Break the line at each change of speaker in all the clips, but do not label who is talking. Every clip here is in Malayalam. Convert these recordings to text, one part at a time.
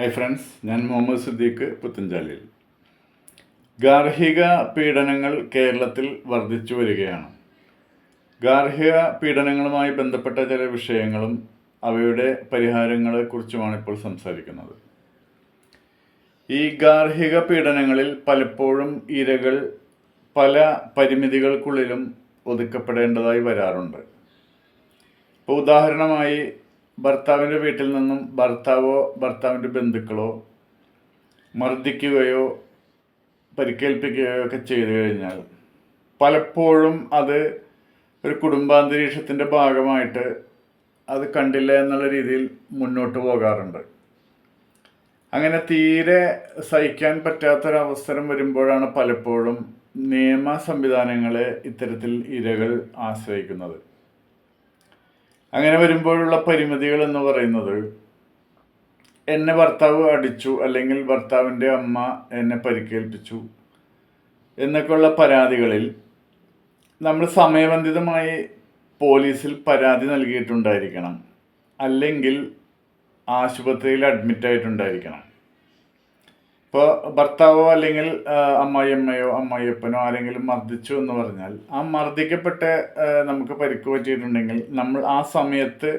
ഹായ് ഫ്രണ്ട്സ് ഞാൻ മുഹമ്മദ് സിദ്ദീഖ് പുത്തഞ്ചാലിൽ ഗാർഹിക പീഡനങ്ങൾ കേരളത്തിൽ വർദ്ധിച്ചു വരികയാണ്. ഗാർഹിക പീഡനങ്ങളുമായി ബന്ധപ്പെട്ട ചില വിഷയങ്ങളും അവയുടെ പരിഹാരങ്ങളെക്കുറിച്ചുമാണ് ഇപ്പോൾ സംസാരിക്കുന്നത്. ഈ ഗാർഹിക പീഡനങ്ങളിൽ പലപ്പോഴും ഇരകൾ പല പരിമിതികൾക്കുള്ളിലും ഒതുക്കപ്പെടേണ്ടതായി വരാറുണ്ട്. ഇപ്പോൾ ഉദാഹരണമായി ഭർത്താവിന്റെ വീട്ടിൽ നിന്നും ഭർത്താവോ ഭർത്താവിന്റെ ബന്ധുക്കളോ മർദ്ദിക്കുകയോ പരിക്കേൽപ്പിക്കുകയോ ഒക്കെ ചെയ്തു കഴിഞ്ഞാൽ പലപ്പോഴും അത് ഒരു കുടുംബാന്തരീക്ഷത്തിന്റെ ഭാഗമായിട്ട് അത് കണ്ടില്ല എന്നുള്ള രീതിയിൽ മുന്നോട്ട് പോകാറുണ്ട്. അങ്ങനെ തീരെ സഹിക്കാൻ പറ്റാത്തൊരവസരം വരുമ്പോഴാണ് പലപ്പോഴും നിയമ സംവിധാനങ്ങളെ ഇത്തരത്തിൽ ഇരകൾ ആശ്രയിക്കുന്നത്. അങ്ങനെ വരുമ്പോഴുള്ള പരിമിതികൾ എന്ന് പറയുന്നത് എന്നെ ഭർത്താവ് അടിച്ചു അല്ലെങ്കിൽ ഭർത്താവിന്റെ അമ്മ എന്നെ പരിക്കേൽപ്പിച്ചു എന്നൊക്കെയുള്ള പരാതികളിൽ നമ്മൾ സമയബന്ധിതമായി പോലീസിൽ പരാതി നൽകിയിട്ടുണ്ടായിരിക്കണം അല്ലെങ്കിൽ ആശുപത്രിയിൽ അഡ്മിറ്റ് ആയിട്ടുണ്ടായിരിക്കണം. ഇപ്പോൾ ഭർത്താവോ അല്ലെങ്കിൽ അമ്മായിയമ്മയോ അമ്മായിയപ്പനോ ആരെങ്കിലും മർദ്ദിച്ചു എന്ന് പറഞ്ഞാൽ ആ മർദ്ദിക്കപ്പെട്ട നമുക്ക് പരിക്ക് പറ്റിയിട്ടുണ്ടെങ്കിൽ നമ്മൾ ആ സമയത്ത്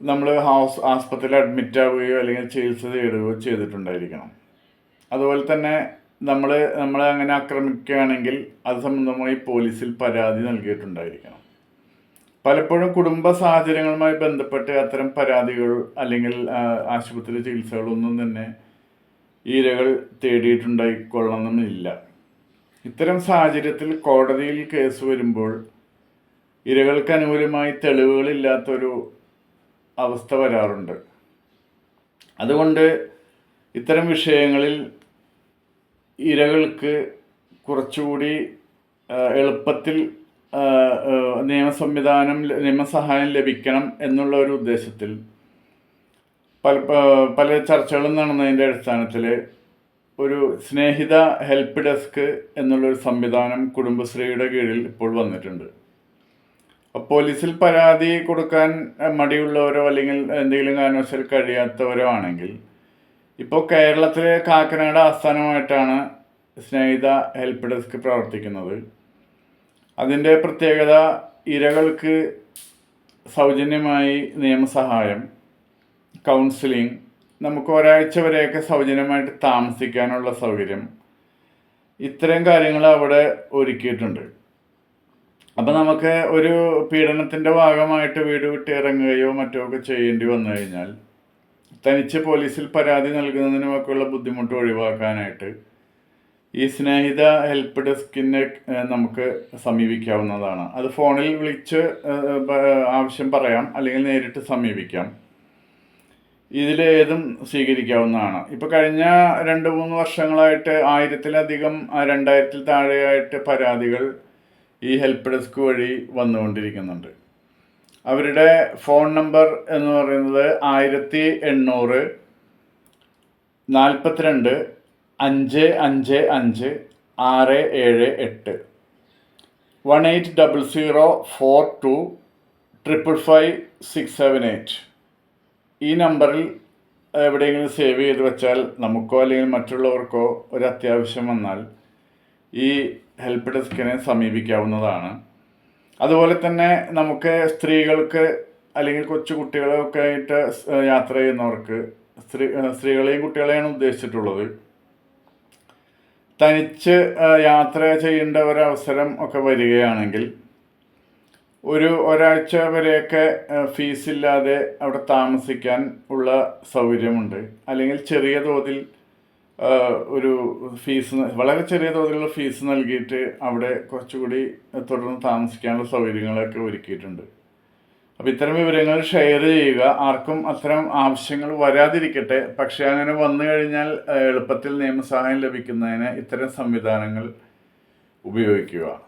നമ്മൾ ഹൗസ് ആസ്പത്രിയിൽ അഡ്മിറ്റ് ആവുകയോ അല്ലെങ്കിൽ ചികിത്സ തേടുകയോ ചെയ്തിട്ടുണ്ടായിരിക്കണം. അതുപോലെ തന്നെ നമ്മൾ നമ്മളെ അങ്ങനെ ആക്രമിക്കുകയാണെങ്കിൽ അത് സംബന്ധമായി പോലീസിൽ പരാതി നൽകിയിട്ടുണ്ടായിരിക്കണം. പലപ്പോഴും കുടുംബ സാഹചര്യങ്ങളുമായി ബന്ധപ്പെട്ട് അത്തരം പരാതികൾ അല്ലെങ്കിൽ ആശുപത്രി ചികിത്സകളൊന്നും തന്നെ ഇരകൾ തേടിയിട്ടുണ്ടായിക്കൊള്ളണമെന്നില്ല ഇത്തരം സാഹചര്യത്തിൽ കോടതിയിൽ കേസ് വരുമ്പോൾ ഇരകൾക്ക് അനുകൂലമായി തെളിവുകളില്ലാത്തൊരു അവസ്ഥ വരാറുണ്ട്. അതുകൊണ്ട് ഇത്തരം വിഷയങ്ങളിൽ ഇരകൾക്ക് കുറച്ചുകൂടി എളുപ്പത്തിൽ നിയമ സംവിധാനം നിയമസഹായം ലഭിക്കണം എന്നുള്ള ഒരു ഉദ്ദേശത്തിൽ പല പല ചർച്ചകളും നടന്നതിന്റെ അടിസ്ഥാനത്തിൽ ഒരു സ്നേഹിത ഹെൽപ്പ് ഡെസ്ക് എന്നുള്ളൊരു സംവിധാനം കുടുംബശ്രീയുടെ കീഴിൽ ഇപ്പോൾ വന്നിട്ടുണ്ട്. പോലീസിൽ പരാതി കൊടുക്കാൻ മടിയുള്ളവരോ അല്ലെങ്കിൽ എന്തെങ്കിലും കാരണവശാൽ കഴിയാത്തവരോ ആണെങ്കിൽ ഇപ്പോൾ കേരളത്തിലെ കാക്കനാട് ആസ്ഥാനമായിട്ടാണ് സ്നേഹിത ഹെൽപ്പ് ഡെസ്ക് പ്രവർത്തിക്കുന്നത്. അതിന്റെ പ്രത്യേകത ഇരകൾക്ക് സൗജന്യമായി നിയമസഹായം കൗൺസിലിംഗ് നമുക്ക് ഒരാഴ്ച വരെയൊക്കെ സൗജന്യമായിട്ട് താമസിക്കാനുള്ള സൗകര്യം. ഇത്തരം കാര്യങ്ങൾ അവിടെ ഒരുക്കിയിട്ടുണ്ട്. അപ്പം നമുക്ക് ഒരു പീഡനത്തിന്റെ ഭാഗമായിട്ട് വീട് വിട്ട് ഇറങ്ങുകയോ മറ്റോ ഒക്കെ ചെയ്യേണ്ടി വന്നു കഴിഞ്ഞാൽ തനിച്ച് പോലീസിൽ പരാതി നൽകുന്നതിനുമൊക്കെയുള്ള ബുദ്ധിമുട്ട് ഒഴിവാക്കാനായിട്ട് ഈ സ്നേഹിത ഹെൽപ്പ് ഡെസ്കിനെ നമുക്ക് സമീപിക്കാവുന്നതാണ്. അത് ഫോണിൽ വിളിച്ച് ആവശ്യം പറയാം അല്ലെങ്കിൽ നേരിട്ട് സമീപിക്കാം. ഇതിലേതും സ്വീകരിക്കാവുന്നതാണ്. ഇപ്പോൾ കഴിഞ്ഞ രണ്ട് മൂന്ന് വർഷങ്ങളായിട്ട് ആയിരത്തിലധികം രണ്ടായിരത്തിൽ താഴെയായിട്ട് പരാതികൾ ഈ ഹെൽപ്പ് ഡെസ്ക് വഴി വന്നുകൊണ്ടിരിക്കുന്നുണ്ട്. അവരുടെ ഫോൺ നമ്പർ എന്ന് പറയുന്നത് ആയിരത്തി എണ്ണൂറ് നാൽപ്പത്തിരണ്ട് അഞ്ച് അഞ്ച് അഞ്ച് ആറ് ഏഴ് എട്ട്. One eight double zero four two triple five six seven eight. ഈ നമ്പറിൽ എവിടെയെങ്കിലും സേവ് ചെയ്ത് വെച്ചാൽ നമുക്കോ അല്ലെങ്കിൽ മറ്റുള്ളവർക്കോ ഒരു അത്യാവശ്യം വന്നാൽ ഈ ഹെൽപ്പ് ഡെസ്കിനെ സമീപിക്കാവുന്നതാണ്. അതുപോലെ തന്നെ നമുക്ക് സ്ത്രീകൾക്ക് അല്ലെങ്കിൽ കൊച്ചു കുട്ടികളൊക്കെ ആയിട്ട് യാത്ര ചെയ്യുന്നവർക്ക് സ്ത്രീ സ്ത്രീകളെയും കുട്ടികളെയാണ് ഉദ്ദേശിച്ചിട്ടുള്ളത്. തനിച്ച് യാത്ര ചെയ്യേണ്ട ഒരവസരം ഒക്കെ വരികയാണെങ്കിൽ ഒരു ഒരാഴ്ച വരെയൊക്കെ ഫീസില്ലാതെ അവിടെ താമസിക്കാൻ ഉള്ള സൗകര്യമുണ്ട്. അല്ലെങ്കിൽ ചെറിയ തോതിൽ ഒരു ഫീസ് വളരെ ചെറിയ തോതിലുള്ള ഫീസ് നൽകിയിട്ട് അവിടെ കുറച്ചുകൂടി തുടർന്ന് താമസിക്കാനുള്ള സൗകര്യങ്ങളൊക്കെ ഒരുക്കിയിട്ടുണ്ട്. അപ്പോൾ ഇത്തരം വിവരങ്ങൾ ഷെയർ ചെയ്യുക. ആർക്കും അത്തരം ആവശ്യങ്ങൾ വരാതിരിക്കട്ടെ. പക്ഷേ അങ്ങനെ വന്നു കഴിഞ്ഞാൽ എളുപ്പത്തിൽ നിയമസഹായം ലഭിക്കുന്നതിന് ഇത്തരം സംവിധാനങ്ങൾ ഉപയോഗിക്കുക.